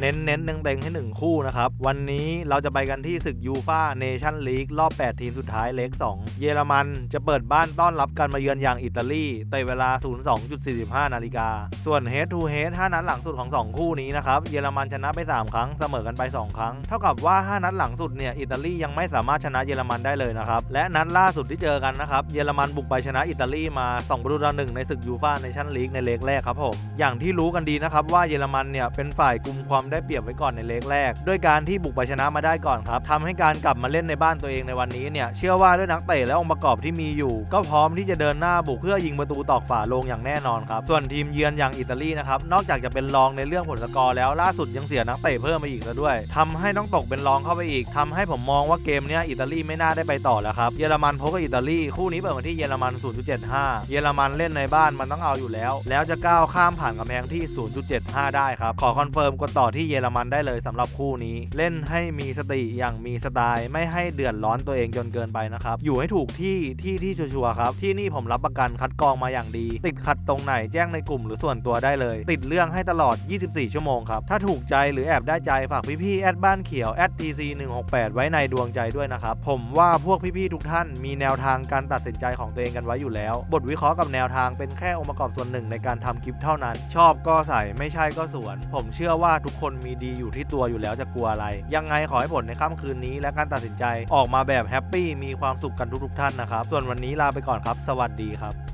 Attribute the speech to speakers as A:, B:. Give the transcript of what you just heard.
A: เน้นเน้นเต็งๆให้ 1 คู่นะครับ วันนี้เราจะไปกันที่ศึกยูฟาเนชั่นลีกรอบ 8 ทีมสุดท้ายเล็ก2 เยอรมันจะเปิดบ้านต้อนรับการมาเยือนอย่างอิตาลีในเวลา 02.45 นาฬิกา ส่วน Head to Head 5นัดหลังสุดของ 2 คู่นี้นะครับเยอรมันชนะไป 3 ครั้งเสมอกันไป 2 ครั้ง เท่ากับว่า 5 นัดหลังสุดเนี่ยอิตาลียังไม่สามารถชนะเยอรมันได้เลยนะครับและนัดล่าสุดที่เจอกันนะครับเยอรมันบุกไปชนะอิตาลีมา2ประตูต่อหนึ่งในศึกยูฟาเนชั่นลีกในเลกแรกครับผมอย่างที่รู้กันดีนะครับว่าเยอรมันเนี่ยเป็นฝ่ายกุมความได้เปรียบไว้ก่อนในเลกแรก ด้วยการที่บุกไปชนะมาได้ก่อนครับทำให้การกลับมาเล่นในบ้านตัวเองในวันนี้เนี่ยเชื่อว่าด้วยนักเตะและองค์ประกอบที่มีอยู่ ก็พร้อมที่จะเดินหน้าบุกเพื่อยิงประตูตอกฝาลงอย่างแน่นอนครับส่วนทีมเยือนอย่างอิตาลีนะครับนอกจากจะเป็นรองในเรื่องผลสกอร์แล้วล่าสุดยังเสียนักเตะเพิ่มมาอีกแล้วด้วยทำให้ต้องตกเป็นรองเข้าไปอีกทำให้ผมมองว่าเกมเนี้ยอิตาลีไม่น่าได้ไปต่อแล้วครับเยอรมันพบกับอิตาลีคู่นี้เปิดมาที่เยอรมัน 0.75 เยอรมันเล่นในบ้านมันต้องเอาอยู่แล้ว แล้วจะก้าวข้ามผ่านกำแพงที่ 0.75 ได้ครับขอคอนเฟิร์มกดต่อที่ที่เยอรมันได้เลยสำหรับคู่นี้ เล่นให้มีสติอย่างมีสไตล์ ไม่ให้เดือดร้อนตัวเองจนเกินไปนะครับ อยู่ให้ถูกที่ที่ที่ชัวร์ครับ ที่นี่ผมรับประกันคัดกรองมาอย่างดี ติดขัดตรงไหนแจ้งในกลุ่มหรือส่วนตัวได้เลย ติดเรื่องให้ตลอด 24 ชั่วโมงครับ ถ้าถูกใจหรือแอบได้ใจฝากพี่ๆแอดบ้านเขียวแอด tc 168ไว้ในดวงใจด้วยนะครับ ผมว่าพวกพี่ๆทุกท่านมีแนวทางการตัดสินใจของตัวเองกันไว้อยู่แล้ว บทวิเคราะห์กับแนวทางเป็นแค่องค์ประกอบส่วนหนึ่งในการทำคลิปเท่านั้น ชอบก็ใส่ไม่ใช่ก็สวน ผมเชื่อว่าทุกคนมีดีอยู่ที่ตัวอยู่แล้วจะกลัวอะไร ยังไงขอให้ผลในค่ำคืนนี้ และการตัดสินใจออกมาแบบแฮปปี้มีความสุขกันทุกๆท่านนะครับ ส่วนวันนี้ลาไปก่อนครับ สวัสดีครับ